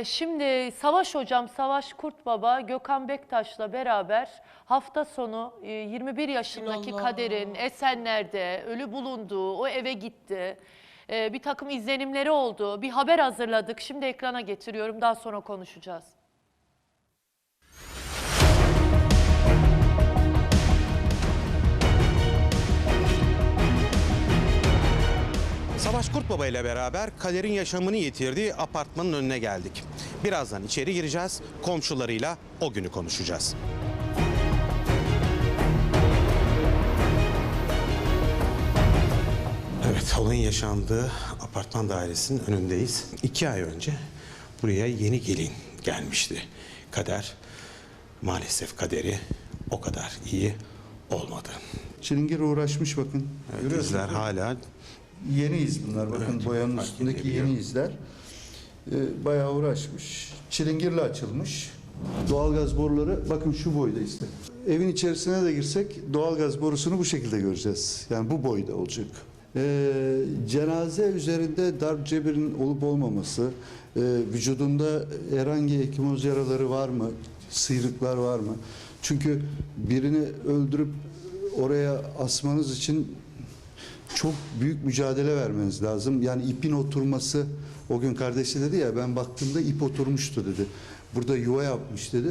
Ee, şimdi Savaş Hocam, Savaş Kurtbaba, Gökhan Bektaş'la beraber hafta sonu e, 21 yaşındaki Allah. Kader'in Esenler'de ölü bulunduğu o eve gitti. Ee, bir takım izlenimleri oldu. Bir haber hazırladık. Şimdi ekrana getiriyorum. Daha sonra konuşacağız. Kurtbaba ile beraber Kader'in yaşamını yitirdiği apartmanın önüne geldik. Birazdan içeri gireceğiz, komşularıyla o günü konuşacağız. Evet, olayın yaşandığı apartman dairesinin önündeyiz. İki ay önce buraya yeni gelin gelmişti. Kader, maalesef kaderi o kadar iyi olmadı. Çilingir uğraşmış bakın. Evet, izler hala Yeni iz bunlar bakın Evet, boyanın üstündeki yeni izler. Ee, bayağı uğraşmış. Çilingirle açılmış. Doğalgaz boruları bakın şu boyda işte. Evin içerisine de girsek doğalgaz borusunu bu şekilde göreceğiz. Yani bu boyda olacak. Ee, cenaze üzerinde darp cebirin olup olmaması, e, vücudunda herhangi ekimoz yaraları var mı, sıyrıklar var mı? Çünkü birini öldürüp oraya asmanız için çok büyük mücadele vermeniz lazım. Yani ipin oturması o gün kardeşi dedi ya ben baktığımda ip oturmuştu dedi. Burada yuva yapmış dedi.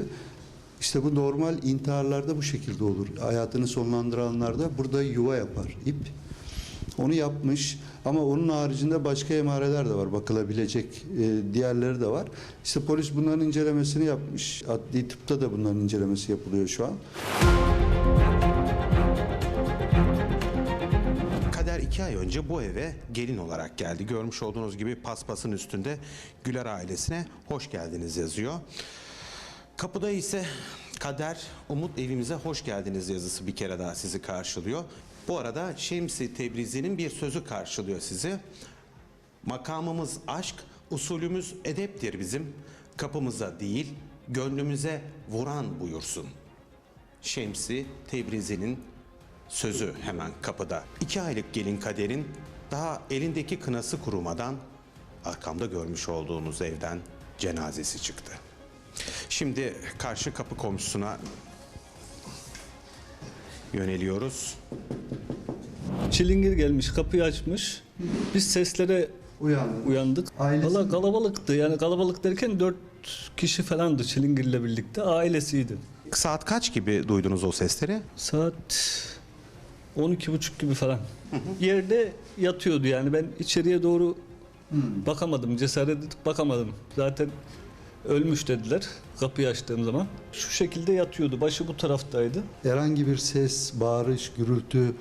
İşte bu normal intiharlarda bu şekilde olur. Hayatını sonlandıranlarda burada yuva yapar ip. Onu yapmış ama onun haricinde başka emareler de var bakılabilecek e, diğerleri de var. İşte polis bunların incelemesini yapmış. Adli tıpta da bunların incelemesi yapılıyor şu an. İki ay önce bu eve gelin olarak geldi. Görmüş olduğunuz gibi paspasın üstünde Güler ailesine hoş geldiniz yazıyor. Kapıda ise Kader Umut evimize hoş geldiniz yazısı bir kere daha sizi karşılıyor. Bu arada Şemsi Tebrizi'nin bir sözü karşılıyor sizi. Makamımız aşk, usulümüz edeptir bizim. Kapımıza değil, gönlümüze vuran buyursun. Şemsi Tebrizi'nin sözü hemen kapıda. İki aylık gelin kaderin daha elindeki kınası kurumadan arkamda görmüş olduğunuz evden cenazesi çıktı. Şimdi karşı kapı komşusuna yöneliyoruz. Çilingir gelmiş, kapıyı açmış. Biz seslere Uyandık. uyandık. Ailesi Valla kalabalıktı. Yani kalabalık derken dört kişi falandı Çilingir'le birlikte. Ailesiydi. Saat kaç gibi duydunuz o sesleri? Saat 12.30 gibi falan. Yerde yatıyordu yani. Ben içeriye doğru bakamadım. Cesaret edip bakamadım. Zaten ölmüş dediler kapıyı açtığım zaman. Şu şekilde yatıyordu. Başı bu taraftaydı. Herhangi bir ses, bağırış, gürültü,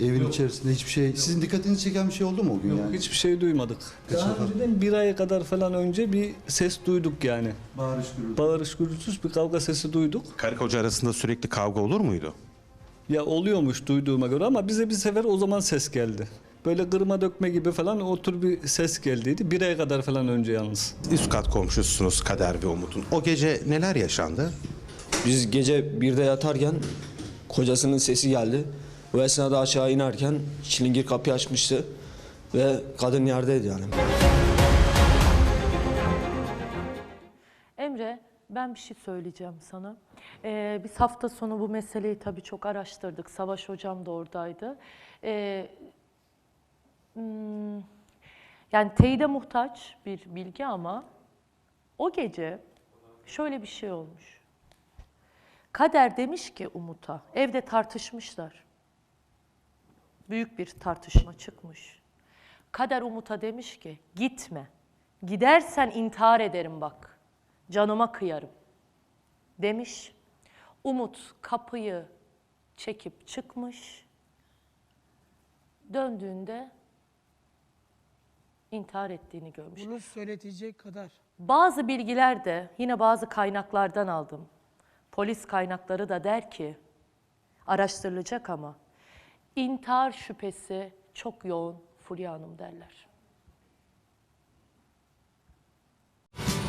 evin içerisinde hiçbir şey. Sizin dikkatinizi çeken bir şey oldu mu o gün Yok yani? hiçbir şey duymadık. Daha önceden bir ay kadar falan önce bir ses duyduk yani. Bağırış, gürültü. Bağırış gürültüsüz bir kavga sesi duyduk. Karı koca arasında sürekli kavga olur muydu? Ya oluyormuş duyduğuma göre ama bize bir sefer o zaman ses geldi. Böyle kırma dökme gibi falan o tür bir ses geldiydi. Bir ay kadar falan önce yalnız. Üst kat komşusunuz Kader ve Umut'un. O gece neler yaşandı? Biz gece birde yatarken kocasının sesi geldi. Bu esnada aşağı inerken çilingir kapıyı açmıştı ve kadın yerdeydi yani. Emre, ben bir şey söyleyeceğim sana. Ee, biz hafta sonu bu meseleyi tabii çok araştırdık. Savaş Hocam da oradaydı. Ee, hmm, yani teyide muhtaç bir bilgi ama o gece şöyle bir şey olmuş. Kader demiş ki Umut'a, evde tartışmışlar. Büyük bir tartışma çıkmış. Kader Umut'a demiş ki, gitme. Gidersen intihar ederim bak. Canıma kıyarım. Demiş. Umut kapıyı çekip çıkmış. Döndüğünde intihar ettiğini görmüş. Bunu söyletecek kadar. Bazı bilgiler de yine bazı kaynaklardan aldım. Polis kaynakları da der ki araştırılacak ama intihar şüphesi çok yoğun Fulya Hanım derler.